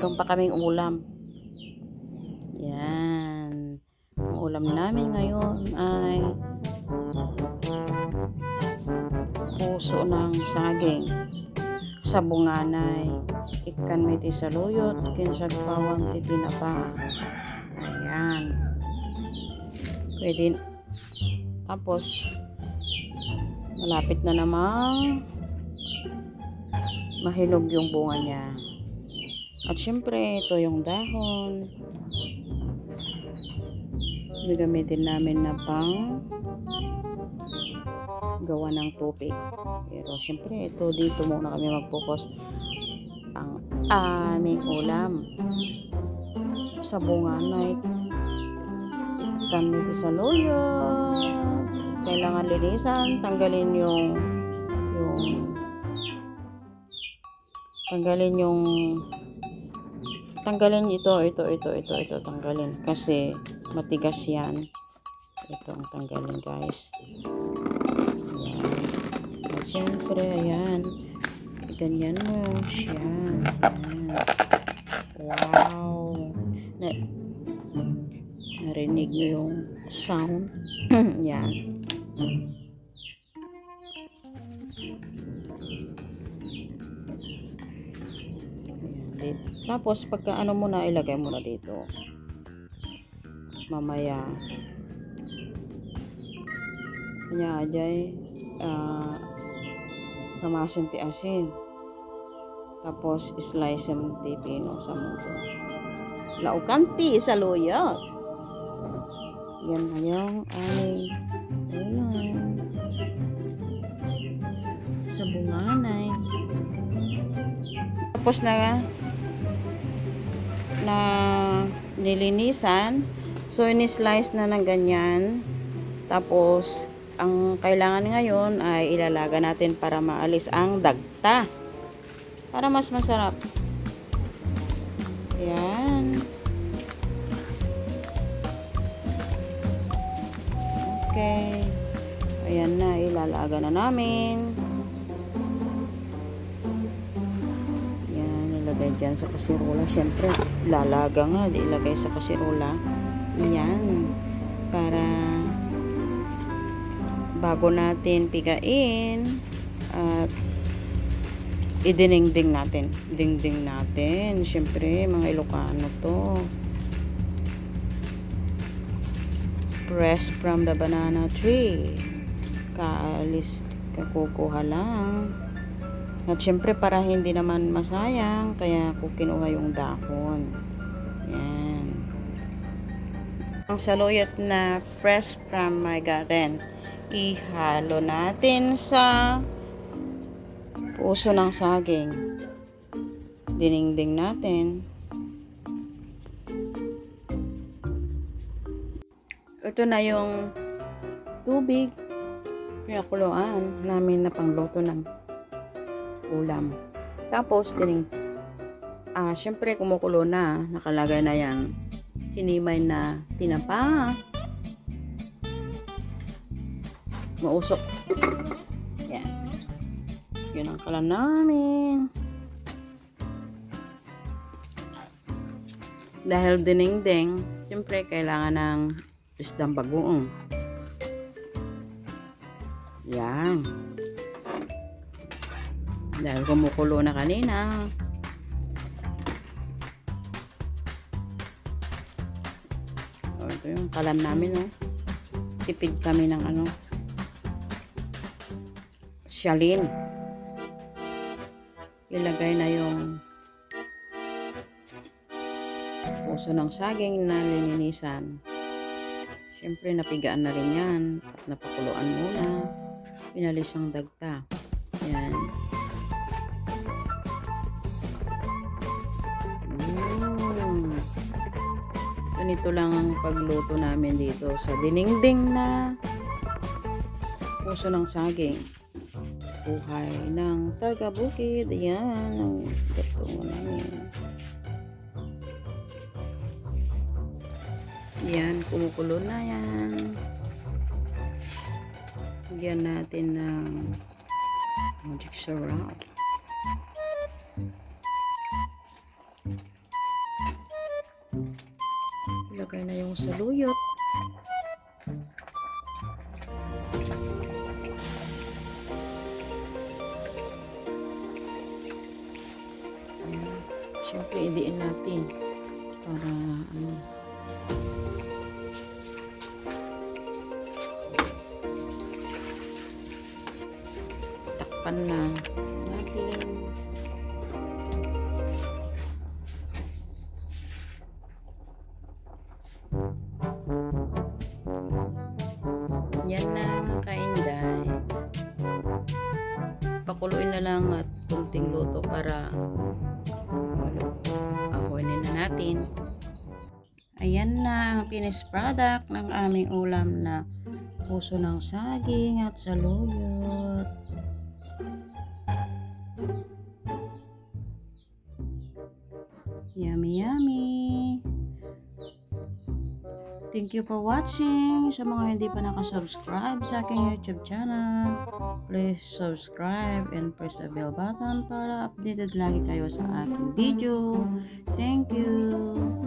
meron pa kaming ulam. Yan. Ang ulam namin ngayon ay puso ng saging sa bunganay ikan may tisaluyot kinsag pawang titinapa ayan pwede tapos malapit na namang mahinog yung bunga niya at syempre ito yung dahon gagamitin namin na pang gawa ng tubig. Pero syempre, ito dito muna kami mag-focus ang aming ulam sa bunga na ikan nito sa loyo. Kailangan linisan, tanggalin yung yung tanggalin yung tanggalin ito, ito, ito, ito, ito, tanggalin kasi matigas yan. Ito ang tanggalin guys. Ayan. At syempre, ayan. Ganyan mo siya. Wow. Na, narinig nyo yung sound. Yan. Di- Tapos, pagka ano mo na, ilagay mo na dito. Tapos mamaya, kanya ajay uh, ramasin ti asin. Tapos slice yung tipino sa mundo. Laukan ti sa luyo. Yan na yung aming ulam. Sa bunganay tapos na na nilinisan so ini-slice na ng ganyan tapos ang kailangan ngayon ay ilalaga natin para maalis ang dagta. Para mas masarap. Ayan. Okay. Ayan na, ilalaga na namin. Ilagay dyan sa kasirola. Siyempre, lalaga nga, ilagay sa kasirola. Ayan. Para bago natin pigain at idiningding natin dingding natin syempre mga Ilocano to fresh from the banana tree kaalis kakukuha lang at syempre para hindi naman masayang kaya ko kinuha yung dahon yan ang saluyot na fresh from my garden ihalo natin sa puso ng saging. Diningding natin. Ito na yung tubig pinakuluan namin na pangluto ng ulam. Tapos, dining ah, syempre kumukulo na, nakalagay na yan hinimay na tinapa mausok. Yan. Yun ang kalan namin. Dahil dinengdeng, siyempre kailangan ng isdang bagoong. Yan. Dahil kumukulo na kanina. O, ito yung kalan namin, no? Tipid kami ng ano, Shalin. Ilagay na yung puso ng saging na lininisan. Siyempre, napigaan na rin yan. At napakuluan muna. Pinalis ang dagta. Yan. Ganito lang ang pagluto namin dito sa diningding na puso ng saging buhay ng taga-bukid. Ayan, ang gato mo namin. Yan, kumukulo na yan. Lagyan natin ng magic syrup. Ilagay na yung saluyot. Ayan. Siyempre, idiin natin para ano. Takpan na natin. Lang at kunting luto para maluto. Ahoinin na natin. Ayan na ang finished product ng aming ulam na puso ng saging at saluyot. Yummy, yummy. Thank you for watching. Sa mga hindi pa nakasubscribe sa aking YouTube channel, please subscribe and press the bell button para updated lagi kayo sa aking video. Thank you.